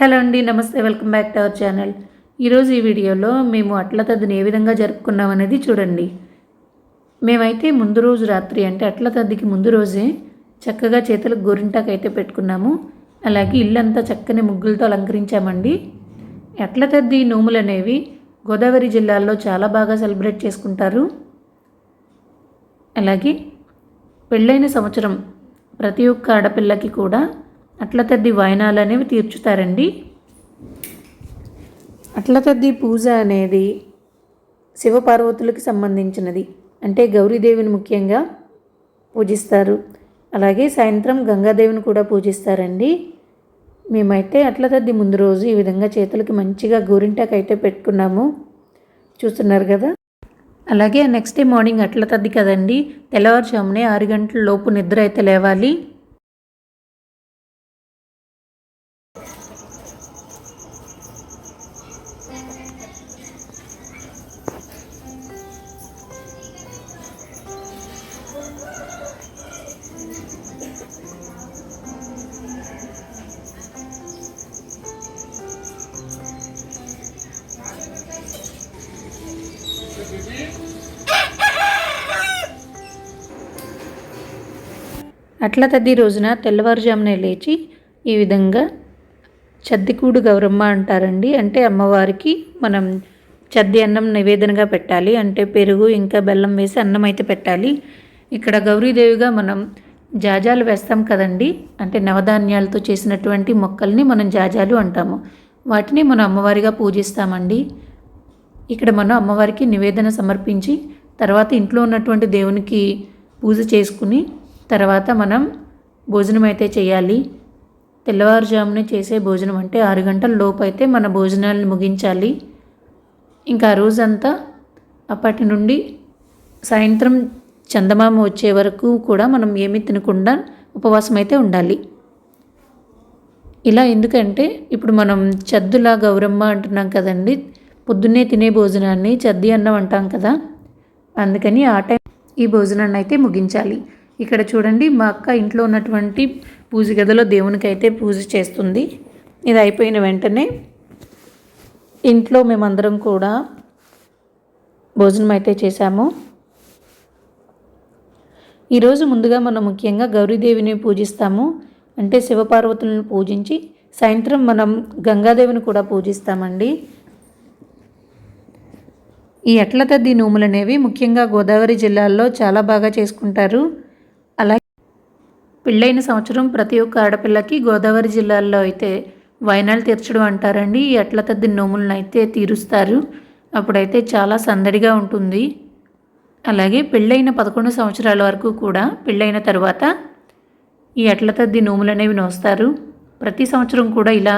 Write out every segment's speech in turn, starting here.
Hello అండి నమస్తే welcome back to our channel. ఈరోజు ఈ వీడియోలో మేము అట్ల తద్దిని ఏ విధంగా జరుపుకున్నాం అనేది చూడండి. మేమైతే ముందు రోజు రాత్రి అంటే అట్ల తద్దికి ముందు రోజే చక్కగా చేతులకు గోరింటాకు అయితే పెట్టుకున్నాము. అలాగే ఇల్లంతా చక్కని ముగ్గులతో అలంకరించామండి. అట్ల తద్ది నోములు అనేవి గోదావరి జిల్లాలో చాలా బాగా సెలబ్రేట్ చేసుకుంటారు. అలాగే పెళ్ళైన సంవత్సరం ప్రతి ఒక్క ఆడపిల్లకి కూడా అట్ల తద్ది వాయనాలు అనేవి తీర్చుతారండి. అట్ల తద్ది పూజ అనేది శివపార్వతులకి సంబంధించినది. అంటే గౌరీదేవిని ముఖ్యంగా పూజిస్తారు. అలాగే సాయంత్రం గంగాదేవిని కూడా పూజిస్తారండి. మేమైతే అట్ల తద్ది ముందు రోజు ఈ విధంగా చేతులకి మంచిగా గోరింటాకు అయితే పెట్టుకున్నాము. చూస్తున్నారు కదా? అలాగే నెక్స్ట్ డే మార్నింగ్ అట్ల తద్ది కదండి తెల్లవారుజామునే ఆరు గంటల లోపు నిద్ర అయితే లేవాలి. అట్ల తద్ది రోజున తెల్లవారుజామునే లేచి ఈ విధంగా చద్దికూడు గౌరమ్మ అంటారండి. అంటే అమ్మవారికి మనం చద్ది అన్నం నివేదనగా పెట్టాలి. అంటే పెరుగు ఇంకా బెల్లం వేసి అన్నం అయితే పెట్టాలి. ఇక్కడ గౌరీదేవిగా మనం జాజాలు వేస్తాం కదండి. అంటే నవధాన్యాలతో చేసినటువంటి మొక్కల్ని మనం జాజాలు అంటాము. వాటిని మనం అమ్మవారిగా పూజిస్తామండి. ఇక్కడ మనం అమ్మవారికి నివేదన సమర్పించి తర్వాత ఇంట్లో ఉన్నటువంటి దేవునికి పూజ చేసుకుని తర్వాత మనం భోజనం అయితే చేయాలి. తెల్లవారుజామునే చేసే భోజనం అంటే ఆరు గంటల లోపు అయితే మన భోజనాలను ముగించాలి. ఇంకా ఆ రోజంతా అప్పటి నుండి సాయంత్రం చందమామ వచ్చే వరకు కూడా మనం ఏమీ తినకుండా ఉపవాసం అయితే ఉండాలి. ఇలా ఎందుకంటే ఇప్పుడు మనం చద్దులా గౌరమ్మ అంటున్నాం కదండి. పొద్దున్నే తినే భోజనాన్ని చద్ది అన్నం అంటాం కదా. అందుకని ఆ టైం ఈ భోజనాన్ని అయితే ముగించాలి. ఇక్కడ చూడండి మా అక్క ఇంట్లో ఉన్నటువంటి పూజ గదిలో దేవునికి అయితే పూజ చేస్తుంది. ఇది అయిపోయిన వెంటనే ఇంట్లో మేమందరం కూడా భోజనం అయితే చేశాము. ఈరోజు ముందుగా మనం ముఖ్యంగా గౌరీదేవిని పూజిస్తాము. అంటే శివపార్వతులను పూజించి సాయంత్రం మనం గంగాదేవిని కూడా పూజిస్తామండి. ఈ ఎట్ల తద్ది నోములు అనేవి ముఖ్యంగా గోదావరి జిల్లాల్లో చాలా బాగా చేసుకుంటారు. పెళ్ళైన సంవత్సరం ప్రతి ఒక్క ఆడపిల్లకి గోదావరి జిల్లాల్లో అయితే వైనాలు తీర్చడం అంటారండి. ఈ ఎట్ల తద్ది నోములను అయితే తీరుస్తారు. అప్పుడైతే చాలా సందడిగా ఉంటుంది. అలాగే పెళ్ళైన పదకొండు సంవత్సరాల వరకు కూడా పెళ్ళైన తర్వాత ఈ ఎట్ల తద్ది నోములు అనేవి నోస్తారు. ప్రతి సంవత్సరం కూడా ఇలా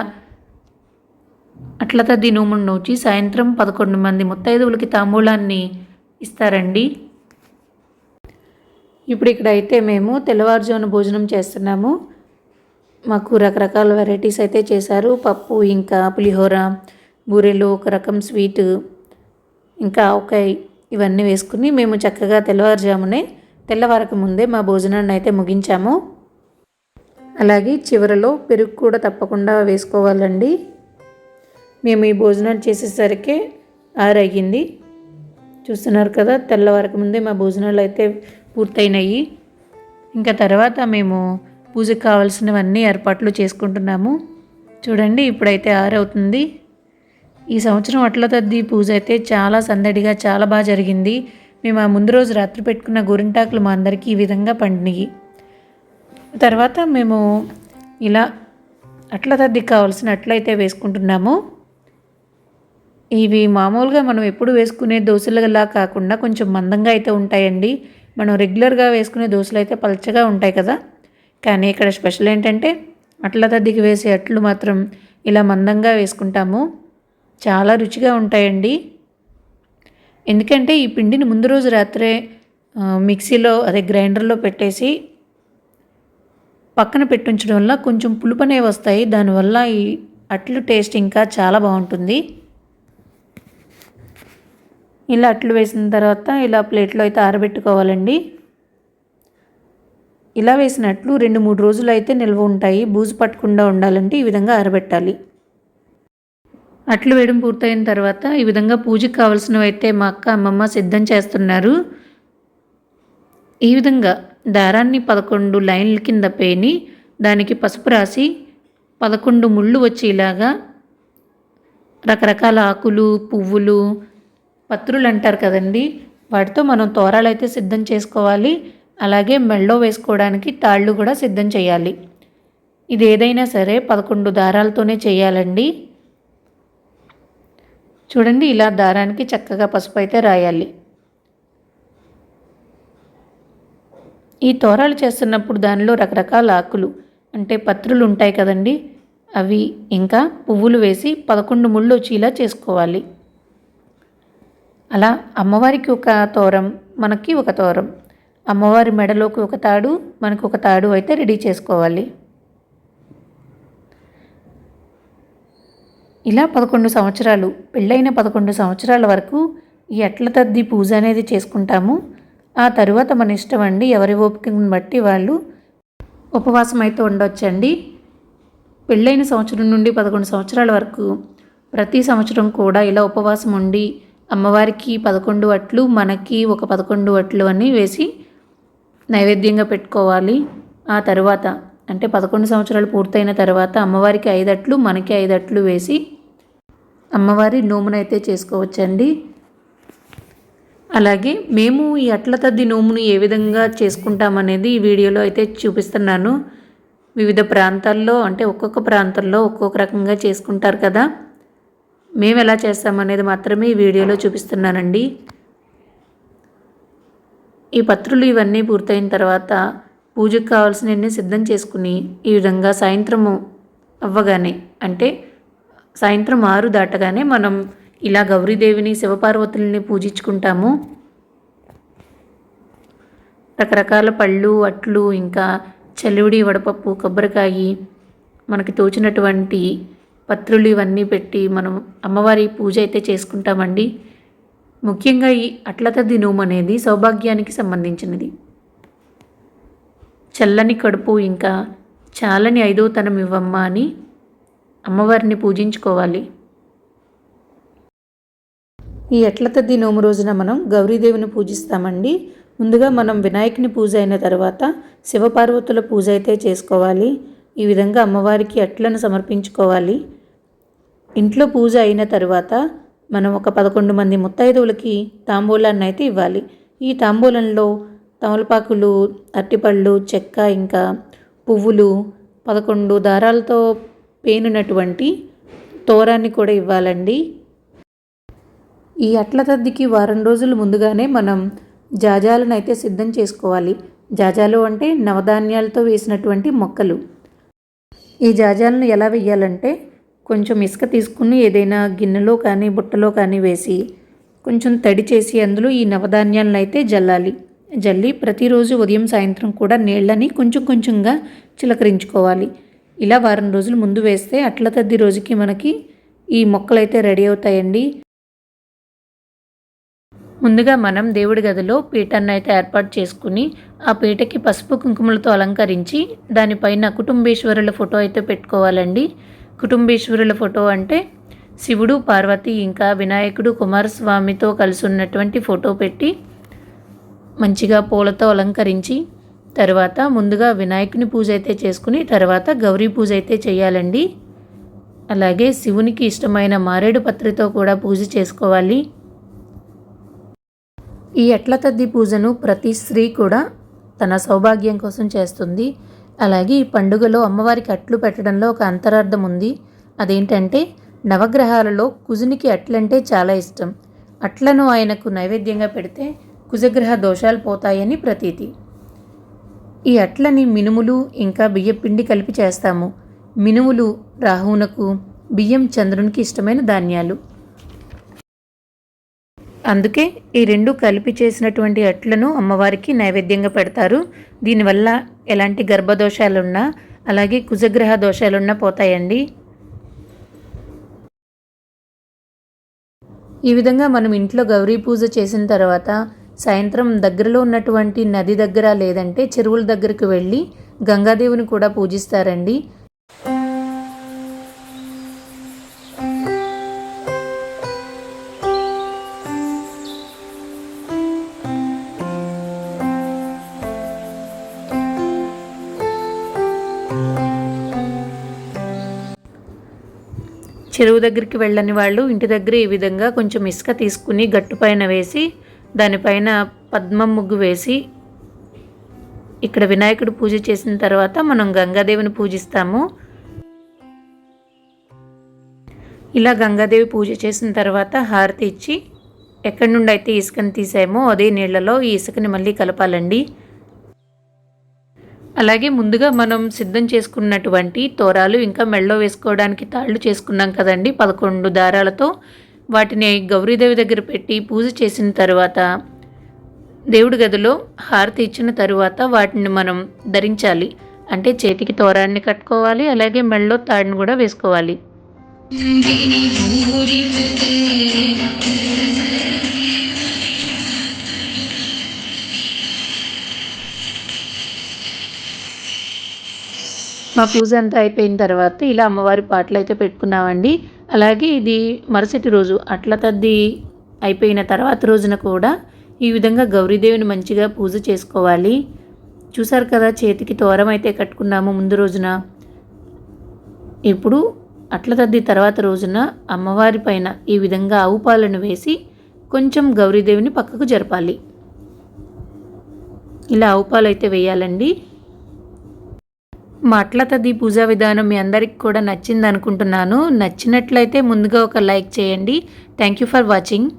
అట్ల తద్ది నోమును నోచి సాయంత్రం పదకొండు మంది ముత్తైదువులకి తాంబూలాన్ని ఇస్తారండి. ఇప్పుడు ఇక్కడ అయితే మేము తెల్లవారుజామున భోజనం చేస్తున్నాము. మాకు రకరకాల వెరైటీస్ అయితే చేశారు. పప్పు ఇంకా పులిహోర బూరెలు ఒక రకం స్వీట్ ఇంకా ఆవకాయ ఇవన్నీ వేసుకుని మేము చక్కగా తెల్లవారుజామునే తెల్లవారక ముందే మా భోజనాన్ని అయితే ముగించాము. అలాగే చివరలో పెరుగు కూడా తప్పకుండా వేసుకోవాలండి. మేము ఈ భోజనాలు చేసేసరికి ఆరయ్యింది చూస్తున్నారు కదా తెల్లవారక ముందే మా భోజనాలు అయితే పూర్తయినాయి. ఇంకా తర్వాత మేము పూజకు కావాల్సినవన్నీ ఏర్పాట్లు చేసుకుంటున్నాము. చూడండి ఇప్పుడైతే ఆరవుతుంది. ఈ సంవత్సరం అట్ల తద్ది పూజ అయితే చాలా సందడిగా చాలా బాగా జరిగింది. మేము ఆ ముందు రోజు రాత్రి పెట్టుకున్న గోరింటాకులు మా అందరికీ ఈ విధంగా పండినాయి. తర్వాత మేము ఇలా అట్ల తద్దికి కావాల్సిన అట్లయితే వేసుకుంటున్నాము. ఇవి మామూలుగా మనం ఎప్పుడు వేసుకునే దోశలులా కాకుండా కొంచెం మందంగా అయితే ఉంటాయండి. మనం రెగ్యులర్గా వేసుకునే దోశలు అయితే పలచగా ఉంటాయి కదా. కానీ ఇక్కడ స్పెషల్ ఏంటంటే అట్ల తద్దికి వేసే అట్లు మాత్రం ఇలా మందంగా వేసుకుంటాము. చాలా రుచిగా ఉంటాయండి. ఎందుకంటే ఈ పిండిని ముందు రోజు రాత్రే మిక్సీలో అదే గ్రైండర్లో పెట్టేసి పక్కన పెట్టించడం వల్ల కొంచెం పులుపనే వస్తాయి. దానివల్ల ఈ అట్లు టేస్ట్ ఇంకా చాలా బాగుంటుంది. ఇలా అట్లు వేసిన తర్వాత ఇలా ప్లేట్లో అయితే ఆరబెట్టుకోవాలండి. ఇలా వేసినట్లు రెండు మూడు రోజులు అయితే నిల్వ ఉంటాయి. బూజు పట్టకుండా ఉండాలంటే ఈ విధంగా ఆరబెట్టాలి. అట్లు వేయడం పూర్తయిన తర్వాత ఈ విధంగా పూజకు కావలసినవి అయితే మా అక్క అమ్మమ్మ సిద్ధం చేస్తున్నారు. ఈ విధంగా దారాన్ని పదకొండు లైన్ల కింద పేని దానికి పసుపు రాసి పదకొండు ముళ్ళు వచ్చేలాగా రకరకాల ఆకులు పువ్వులు పత్రులు అంటారు కదండి. వాటితో మనం తోరాలు అయితే సిద్ధం చేసుకోవాలి. అలాగే మెళ్ళో వేసుకోవడానికి తాళ్ళు కూడా సిద్ధం చేయాలి. ఇది ఏదైనా సరే పదకొండు దారాలతోనే చేయాలండి. చూడండి ఇలా దారానికి చక్కగా పసుపు అయితే రాయాలి. ఈ తోరాలు చేస్తున్నప్పుడు దానిలో రకరకాల ఆకులు అంటే పత్రులు ఉంటాయి కదండి. అవి ఇంకా పువ్వులు వేసి పదకొండు ముళ్ళు వచ్చేలా చేసుకోవాలి. అలా అమ్మవారికి ఒక తోరం మనకి ఒక తోరం. అమ్మవారి మెడలోకి ఒక తాడు మనకు ఒక తాడు అయితే రెడీ చేసుకోవాలి. ఇలా పదకొండు సంవత్సరాలు పెళ్ళైన పదకొండు సంవత్సరాల వరకు ఈ ఎట్ల తద్ది పూజ అనేది చేసుకుంటాము. ఆ తరువాత మన ఇష్టం అండి ఎవరి ఓపికను బట్టి వాళ్ళు ఉపవాసం అయితే ఉండొచ్చండి. పెళ్ళైన సంవత్సరం నుండి పదకొండు సంవత్సరాల వరకు ప్రతి సంవత్సరం కూడా ఇలా ఉపవాసం ఉండి అమ్మవారికి పదకొండు అట్లు మనకి ఒక పదకొండు అట్లు అని వేసి నైవేద్యంగా పెట్టుకోవాలి. ఆ తర్వాత అంటే పదకొండు సంవత్సరాలు పూర్తయిన తర్వాత అమ్మవారికి ఐదట్లు మనకి ఐదట్లు వేసి అమ్మవారి నోమునైతే చేసుకోవచ్చండి. అలాగే మేము ఈ అట్ల తద్ది నోమును ఏ విధంగా చేసుకుంటామనేది ఈ వీడియోలో అయితే చూపిస్తున్నాను. వివిధ ప్రాంతాల్లో అంటే ఒక్కొక్క ప్రాంతంలో ఒక్కొక్క రకంగా చేసుకుంటారు కదా. మేము ఎలా చేస్తామనేది మాత్రమే ఈ వీడియోలో చూపిస్తున్నానండి. ఈ పత్రులు ఇవన్నీ పూర్తయిన తర్వాత పూజకు కావాల్సినవన్నీ సిద్ధం చేసుకుని ఈ విధంగా సాయంత్రము అవ్వగానే అంటే సాయంత్రం ఆరు దాటగానే మనం ఇలా గౌరీదేవిని శివపార్వతుల్ని పూజించుకుంటాము. రకరకాల పళ్ళు అట్లు ఇంకా చలివిడి వడపప్పు కొబ్బరికాయ మనకి తోచినటువంటి పత్రులు ఇవన్నీ పెట్టి మనం అమ్మవారి పూజ అయితే చేసుకుంటామండి. ముఖ్యంగా ఈ అట్లత దినం అనేది సౌభాగ్యానికి సంబంధించినది. చల్లని కడుపు ఇంకా చాలని ఐదో తనం ఇవ్వమ్మ అని అమ్మవారిని పూజించుకోవాలి. ఈ అట్లత నోము రోజున మనం గౌరీదేవిని పూజిస్తామండి. ముందుగా మనం వినాయకుని పూజ అయిన తర్వాత శివపార్వతుల పూజ అయితే చేసుకోవాలి. ఈ విధంగా అమ్మవారికి అట్లను సమర్పించుకోవాలి. ఇంట్లో పూజ అయిన తర్వాత మనం ఒక పదకొండు మంది ముత్తైదువులకి తాంబూలాన్ని అయితే ఇవ్వాలి. ఈ తాంబూలంలో తమలపాకులు అరటిపళ్ళు చెక్క ఇంకా పువ్వులు పదకొండు దారాలతో పేనునటువంటి తోరాన్ని కూడా ఇవ్వాలండి. ఈ అట్ల తద్దికి వారం రోజులు ముందుగానే మనం జాజాలను అయితే సిద్ధం చేసుకోవాలి. జాజాలు అంటే నవధాన్యాలతో వేసినటువంటి మొక్కలు. ఈ జాజాలను ఎలా వేయాలంటే కొంచెం ఇసుక తీసుకుని ఏదైనా గిన్నెలో కానీ బుట్టలో కానీ వేసి కొంచెం తడి చేసి అందులో ఈ నవధాన్యాలను అయితే జల్లాలి. జల్లి ప్రతిరోజు ఉదయం సాయంత్రం కూడా నీళ్ళని కొంచెం కొంచెంగా చిలకరించుకోవాలి. ఇలా వారం రోజులు ముందు వేస్తే అట్ల తద్ది రోజుకి మనకి ఈ మొక్కలు అయితే రెడీ అవుతాయండి. ముందుగా మనం దేవుడి గదిలో పీఠాన్ని అయితే ఏర్పాటు చేసుకుని ఆ పీటకి పసుపు కుంకుమలతో అలంకరించి దానిపైన కుటుంబేశ్వరుల ఫోటో అయితే పెట్టుకోవాలండి. కుటుంబేశ్వరుల ఫోటో అంటే శివుడు పార్వతి ఇంకా వినాయకుడు కుమారస్వామితో కలిసి ఉన్నటువంటి ఫోటో పెట్టి మంచిగా పూలతో అలంకరించి తర్వాత ముందుగా వినాయకుని పూజ అయితే చేసుకుని తర్వాత గౌరీ పూజ అయితే చేయాలండి. అలాగే శివునికి ఇష్టమైన మారేడు పత్రితో కూడా పూజ చేసుకోవాలి. ఈ ఎట్ల తద్ది పూజను ప్రతి స్త్రీ కూడా తన సౌభాగ్యం కోసం చేస్తుంది. అలాగే ఈ పండుగలో అమ్మవారికి అట్లు పెట్టడంలో ఒక అంతరార్థం ఉంది. అదేంటంటే నవగ్రహాలలో కుజునికి అట్లంటే చాలా ఇష్టం. అట్లను ఆయనకు నైవేద్యంగా పెడితే కుజగ్రహ దోషాలు పోతాయని ప్రతీతి. ఈ అట్లని మినుములు ఇంకా బియ్యపిండి కలిపి చేస్తాము. మినుములు రాహువునకు బియ్యం చంద్రునికి ఇష్టమైన ధాన్యాలు. అందుకే ఈ రెండు కలిపి చేసినటువంటి అట్లను అమ్మవారికి నైవేద్యంగా పెడతారు. దీనివల్ల ఎలాంటి గర్భదోషాలున్నా అలాగే కుజగ్రహ దోషాలున్నా పోతాయండి. ఈ విధంగా మనం ఇంట్లో గౌరీ పూజ చేసిన తర్వాత సాయంత్రం దగ్గరలో ఉన్నటువంటి నది దగ్గర లేదంటే చెరువుల దగ్గరకు వెళ్ళి గంగాదేవిని కూడా పూజిస్తారండి. చెరువు దగ్గరికి వెళ్ళని వాళ్ళు ఇంటి దగ్గర ఈ విధంగా కొంచెం ఇసుక తీసుకుని గట్టు పైన వేసి దానిపైన పద్మం ముగ్గు వేసి ఇక్కడ వినాయకుడు పూజ చేసిన తర్వాత మనం గంగాదేవిని పూజిస్తాము. ఇలా గంగాదేవి పూజ చేసిన తర్వాత హారతి ఇచ్చి ఎక్కడి నుండి అయితే ఇసుకని తీసామో అదే నీళ్ళలో ఈ ఇసుకని మళ్ళీ కలపాలండి. అలాగే ముందుగా మనం సిద్ధం చేసుకున్నటువంటి తోరాలు ఇంకా మెళ్ళో వేసుకోవడానికి తాళ్ళు చేసుకున్నాం కదండి పదకొండు దారాలతో. వాటిని గౌరీదేవి దగ్గర పెట్టి పూజ చేసిన తర్వాత దేవుడి గదిలో హారతి ఇచ్చిన తరువాత వాటిని మనం ధరించాలి. అంటే చేతికి తోరాన్ని కట్టుకోవాలి అలాగే మెళ్ళో తాడిని కూడా వేసుకోవాలి. మా పూజ అంతా అయిపోయిన తర్వాత ఇలా అమ్మవారి పాటలు అయితే పెట్టుకున్నామండి. అలాగే ఇది మరుసటి రోజు అట్ల తద్ది అయిపోయిన తర్వాత రోజున కూడా ఈ విధంగా గౌరీదేవిని మంచిగా పూజ చేసుకోవాలి. చూసారు కదా చేతికి తోరం అయితే కట్టుకున్నాము ముందు రోజున. ఇప్పుడు అట్ల తద్ది తర్వాత రోజున అమ్మవారి పైన ఈ విధంగా ఆవు పాలను వేసి కొంచెం గౌరీదేవిని పక్కకు జరపాలి. ఇలా ఆవు పాలు అయితే వేయాలండి. మా అట్ల పూజా విధానం మీ అందరికి కూడా నచ్చింది అనుకుంటున్నాను నచ్చినట్లయితే ముందుగా ఒక లైక్ చేయండి. Thank you for watching